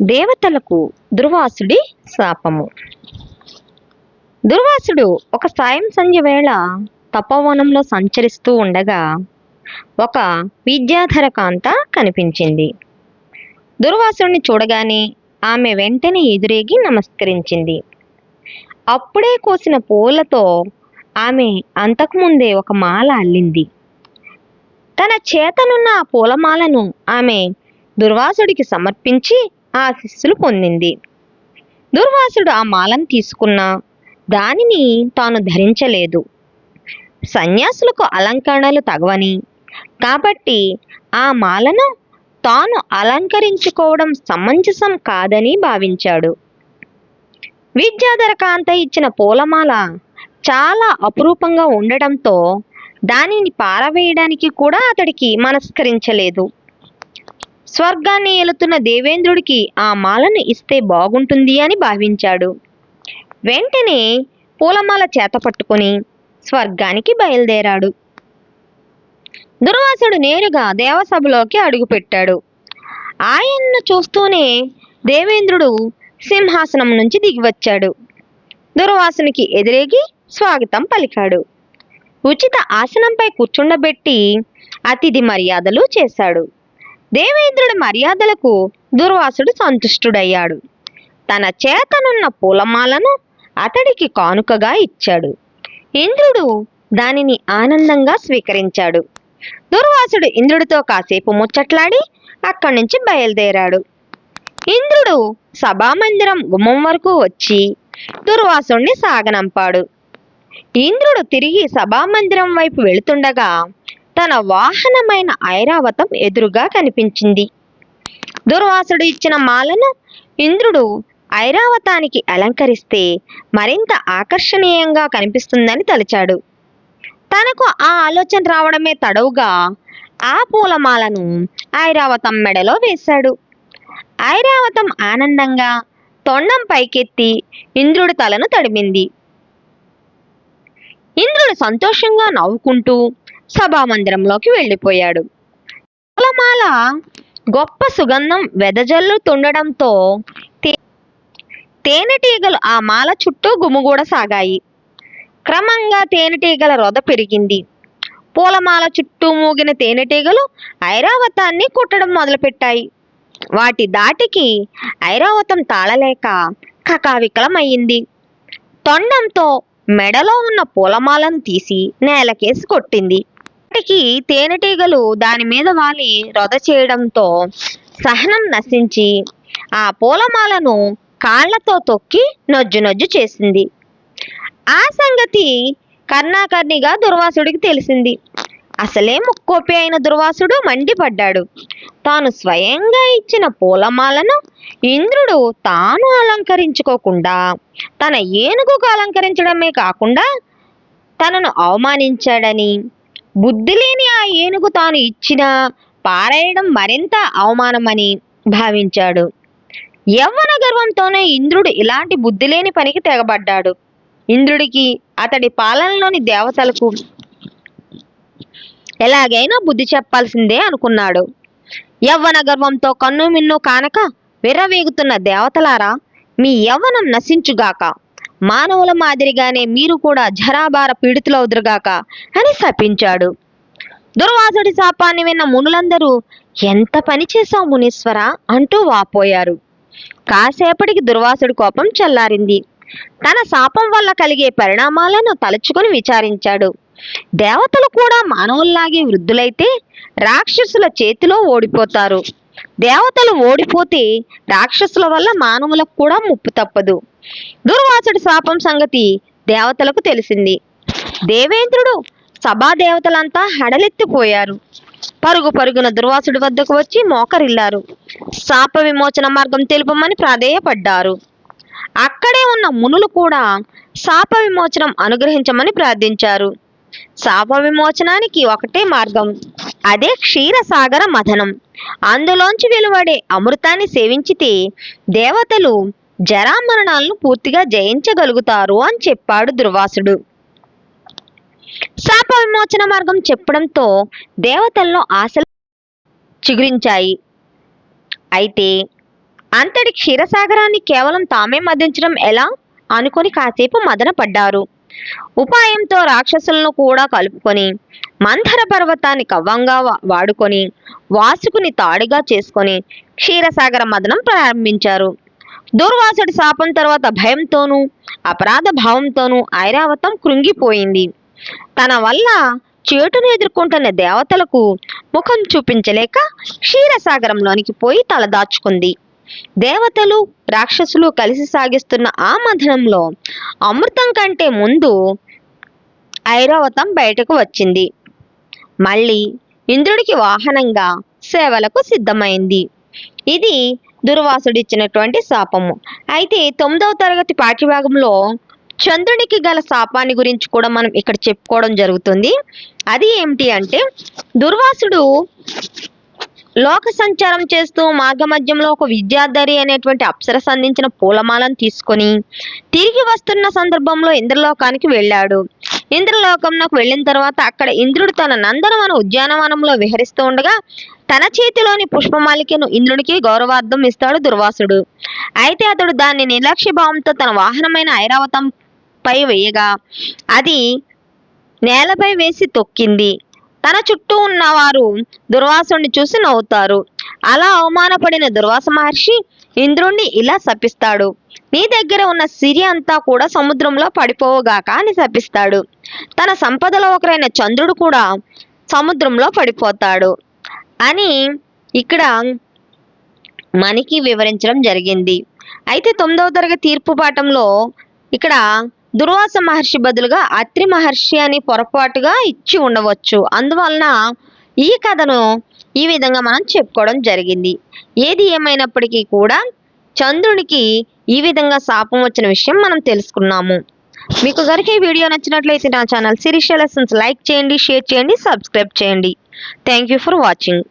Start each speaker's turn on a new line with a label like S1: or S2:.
S1: దేవతలకు దుర్వాసుడి శాపము. దుర్వాసుడు ఒక సాయం సంధ్య వేళ తపోవనంలో సంచరిస్తూ ఉండగా ఒక విద్యాధర కాంత కనిపించింది. దుర్వాసుడిని చూడగానే ఆమె వెంటనే ఎదురేగి నమస్కరించింది. అప్పుడే కోసిన పూలతో ఆమె అంతకుముందే ఒక మాల అల్లింది. తన చేతనున్న ఆ పూలమాలను ఆమె దుర్వాసుడికి సమర్పించి ఆశీస్సులు పొందింది. దుర్వాసుడు ఆ మాలను తీసుకున్న దానిని తాను ధరించలేదు. సన్యాసులకు అలంకరణలు తగవని కాబట్టి ఆ మాలను తాను అలంకరించుకోవడం సమంజసం కాదని భావించాడు. విద్యాధర కాంత ఇచ్చిన పూలమాల చాలా అపురూపంగా ఉండడంతో దానిని పారవేయడానికి కూడా అతడికి మనస్కరించలేదు. స్వర్గాన్ని ఏలుతున్న దేవేంద్రుడికి ఆ మాలను ఇస్తే బాగుంటుంది అని భావించాడు. వెంటనే పూలమాల చేత పట్టుకుని స్వర్గానికి బయలుదేరాడు. దుర్వాసుడు నేరుగా దేవసభలోకి అడుగుపెట్టాడు. ఆయన్ను చూస్తూనే దేవేంద్రుడు సింహాసనం నుంచి దిగివచ్చాడు. దుర్వాసునికి ఎదురేగి స్వాగతం పలికాడు. ఉచిత ఆసనంపై కూర్చుండబెట్టి అతిథి మర్యాదలు చేశాడు. దేవేంద్రుడి మర్యాదలకు దుర్వాసుడు సంతుష్టుడయ్యాడు. తన చేతనున్న పూలమాలను అతడికి కానుకగా ఇచ్చాడు. ఇంద్రుడు దానిని ఆనందంగా స్వీకరించాడు. దుర్వాసుడు ఇంద్రుడితో కాసేపు ముచ్చట్లాడి అక్కడి నుంచి బయలుదేరాడు. ఇంద్రుడు సభామందిరం గుమ్మం వరకు వచ్చి దుర్వాసుణ్ణి సాగనంపాడు. ఇంద్రుడు తిరిగి సభామందిరం వైపు వెళుతుండగా తన వాహనమైన ఐరావతం ఎదురుగా కనిపించింది. దుర్వాసుడు ఇచ్చిన మాలను ఇంద్రుడు ఐరావతానికి అలంకరిస్తే మరింత ఆకర్షణీయంగా కనిపిస్తుందని తలిచాడు. తనకు ఆ ఆలోచన రావడమే తడవుగా ఆ పూలమాలను ఐరావతం మెడలో వేశాడు. ఐరావతం ఆనందంగా తొండం పైకెత్తి ఇంద్రుడి తలను తడిమింది. ఇంద్రుడు సంతోషంగా నవ్వుకుంటూ సభామందిరంలోకి వెళ్ళిపోయాడు. పూలమాల గొప్ప సుగంధం వెదజల్లుతుండడంతో తే- తేనెటీగలు ఆ మాల చుట్టూ గుమిగూడసాగాయి క్రమంగా తేనెటీగల రొద పెరిగింది. పూలమాల చుట్టూ మూగిన తేనెటీగలు ఐరావతాన్ని కుట్టడం మొదలుపెట్టాయి. వాటి దాటికి ఐరావతం తాళలేక కకావికలమయ్యింది. తొండంతో మెడలో ఉన్న పూలమాలను తీసి నేలకేసి కొట్టింది. వాటికి తేనెటీగలు దాని మీద వాలి రొద చేయడంతో సహనం నశించి ఆ పూలమాలను కాళ్ళతో తొక్కి నొజ్జు నొజ్జు చేసింది. ఆ సంగతి కర్ణాకర్ణిగా దుర్వాసుడికి తెలిసింది. అసలే ముక్కోపి అయిన దుర్వాసుడు మండిపడ్డాడు. తాను స్వయంగా ఇచ్చిన పూలమాలను ఇంద్రుడు తాను అలంకరించుకోకుండా తన ఏనుగుకు అలంకరించడమే కాకుండా తనను అవమానించాడని బుద్ధి లేని ఆ ఏనుగు తాను ఇచ్చిన పారేయడం మరింత అవమానమని భావించాడు. యవ్వన గర్వంతోనే ఇంద్రుడు ఇలాంటి బుద్ధి లేని పనికి తెగబడ్డాడు. ఇంద్రుడికి అతడి పాలనలోని దేవతలకు ఎలాగైనా బుద్ధి చెప్పాల్సిందే అనుకున్నాడు. యవ్వన గర్వంతో కన్ను మిన్ను కానక విర్రవేగుతున్న దేవతలారా మీ యవ్వనం నశించుగాక. మానవుల మాదిరిగానే మీరు కూడా జరాబార పీడితులవుదురుగాక అని శపించాడు. దుర్వాసుడి శాపాన్ని విన్న మునులందరూ ఎంత పని చేశావు మునీశ్వర అంటూ వాపోయారు. కాసేపటికి దుర్వాసుడి కోపం చల్లారింది. తన శాపం వల్ల కలిగే పరిణామాలను తలుచుకుని విచారించాడు. దేవతలు కూడా మానవుల్లాగే వృద్ధులైతే రాక్షసుల చేతిలో ఓడిపోతారు. దేవతలు ఓడిపోతే రాక్షసుల వల్ల మానవులకు కూడా ముప్పు తప్పదు. దుర్వాసుడి శాపం సంగతి దేవతలకు తెలిసింది. దేవేంద్రుడు సభా దేవతలంతా హడలెత్తిపోయారు. పరుగు పరుగున దుర్వాసుడి వద్దకు వచ్చి మోకరిల్లారు. శాప విమోచన మార్గం తెలుపమని ప్రాధేయపడ్డారు. అక్కడే ఉన్న మునులు కూడా శాప విమోచనం అనుగ్రహించమని ప్రార్థించారు. శాప విమోచనానికి ఒకటే మార్గం. అదే క్షీరసాగర మథనం. అందులోంచి వెలువడే అమృతాన్ని సేవించితే దేవతలు జరామరణాలను పూర్తిగా జయించగలుగుతారు అని చెప్పాడు దుర్వాసుడు. శాప విమోచన మార్గం చెప్పడంతో దేవతల్లో ఆశలు చిగురించాయి. అయితే అంతటి క్షీరసాగరాన్ని కేవలం తామే మదించడం ఎలా? అనుకొని కాసేపు మదన పడ్డారు. ఉపాయంతో రాక్షసులను కూడా కలుపుకొని మంథర పర్వతాన్ని కవ్వంగా వాడుకొని వాసుకుని తాడుగా చేసుకొని క్షీరసాగర మదనం ప్రారంభించారు. దుర్వాసుడి శాపం తర్వాత భయంతోనూ అపరాధ భావంతోనూ ఐరావతం కృంగిపోయింది. తన వల్ల చేటును ఎదుర్కొంటున్న దేవతలకు ముఖం చూపించలేక క్షీరసాగరంలోనికి పోయి తలదాచుకుంది దేవతలు రాక్షసులు కలిసి సాగిస్తున్న ఆ మథనంలో అమృతం కంటే ముందు ఐరావతం బయటకు వచ్చింది. మళ్ళీ ఇంద్రుడికి వాహనంగా సేవలకు సిద్ధమైంది. ఇది దుర్వాసుడిచ్చినటువంటి శాపము. అయితే తొమ్మిదవ తరగతి పాఠ్యభాగంలో చంద్రునికి గల శాపాన్ని గురించి కూడా మనం ఇక్కడ చెప్పుకోవడం జరుగుతుంది. అది ఏమిటి అంటే దుర్వాసుడు లోక సంచారం చేస్తూ మార్గమధ్యంలో ఒక విద్యాధరి అనేటువంటి అప్సరస అందించిన పూలమాలను తీసుకొని తిరిగి వస్తున్న సందర్భంలో ఇంద్రలోకానికి వెళ్ళాడు. ఇంద్రలోకంలోకి వెళ్ళిన తర్వాత అక్కడ ఇంద్రుడు తన నందనవన ఉద్యానవనంలో విహరిస్తూ ఉండగా తన చేతిలోని పుష్పమాలికను ఇంద్రుడికి గౌరవార్థం ఇస్తాడు దుర్వాసుడు. అయితే అతడు దాన్ని నిర్లక్ష్య భావంతో తన వాహనమైన ఐరావతం పై వేయగా అది నేలపై వేసి తొక్కింది. తన చుట్టూ ఉన్నవారు దుర్వాసుని చూసి నవ్వుతారు. అలా అవమానపడిన దుర్వాస మహర్షి ఇంద్రుణ్ణి ఇలా శపిస్తాడు. నీ దగ్గర ఉన్న సిరి అంతా కూడా సముద్రంలో పడిపోవుగాక అని శపిస్తాడు. తన సంపదలో ఒకరైన చంద్రుడు కూడా సముద్రంలో పడిపోతాడు. అని ఇక్కడ మనకి వివరించడం జరిగింది. అయితే తొమ్మిదవ తరగతి తీర్పు పాఠంలో ఇక్కడ దుర్వాస మహర్షి బదులుగా అత్రి మహర్షి అని పొరపాటుగా ఇచ్చి ఉండవచ్చు. అందువలన ఈ కథను ఈ విధంగా మనం చెప్పుకోవడం జరిగింది. ఏది ఏమైనప్పటికీ కూడా చంద్రునికి ఈ విధంగా శాపం వచ్చిన విషయం మనం తెలుసుకున్నాము. మీకు కనుక ఈ వీడియో నచ్చినట్లయితే నా ఛానల్ సిరిష లెసన్స్ లైక్ చేయండి షేర్ చేయండి సబ్స్క్రైబ్ చేయండి. Thank you for watching.